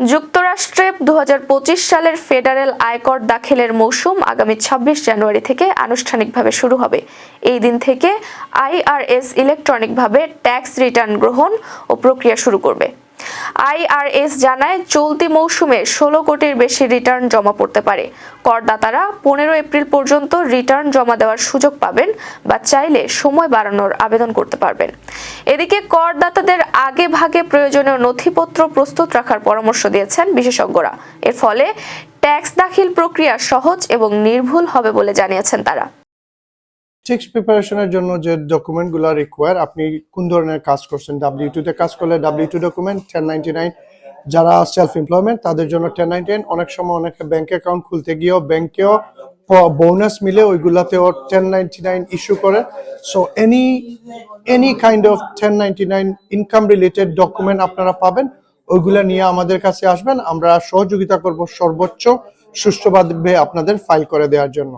যুক্তরাষ্ট্রে দু হাজার পঁচিশ সালের ফেডারেল আয়কর দাখিলের মৌসুম আগামী ২৬ জানুয়ারি থেকে আনুষ্ঠানিকভাবে শুরু হবে। এই দিন থেকে আইআরএস ইলেকট্রনিকভাবে ট্যাক্স রিটার্ন গ্রহণ ও প্রক্রিয়া শুরু করবে। আইআরএস জানায়, চলতি মৌসুমে ষোলো কোটির বেশি রিটার্ন জমা পড়তে পারে। করদাতারা পনেরো এপ্রিল পর্যন্ত রিটার্ন জমা দেওয়ার সুযোগ পাবেন বা চাইলে সময় বাড়ানোর আবেদন করতে পারবেন। এদিকে করদাতাদের আগে ভাগে প্রয়োজনীয় নথিপত্র প্রস্তুত রাখার পরামর্শ দিয়েছেন বিশেষজ্ঞরা। এর ফলে ট্যাক্স দাখিল প্রক্রিয়া সহজ এবং নির্ভুল হবে বলে জানিয়েছেন তারা। ট্যাক্স প্রিপারেশনের জন্য যে ডকুমেন্টগুলো রিকোয়ার আপনি কোন ধরনের কাজ করছেন? ডাব্লিউ টু তে কাজ করলে W two document ten ninety nine যারা সেলফ এমপ্লয়মেন্ট তাদের জন্য টেন নাইনটি নাইন অনেক সময় অনেকে ব্যাংক অ্যাকাউন্ট খুলতে গিয়েও ব্যাংকেও বোনাস মিলে ওইগুলাতেও টেন নাইনটি নাইন ইস্যু করে। So any any kind of ten nine income related document আপনারা পাবেন, ওইগুলা নিয়ে আমাদের কাছে আসবেন। আমরা সহযোগিতা করব সর্বোচ্চ সুষ্ঠুভাবে আপনাদের ফাইল করে দেওয়ার জন্য।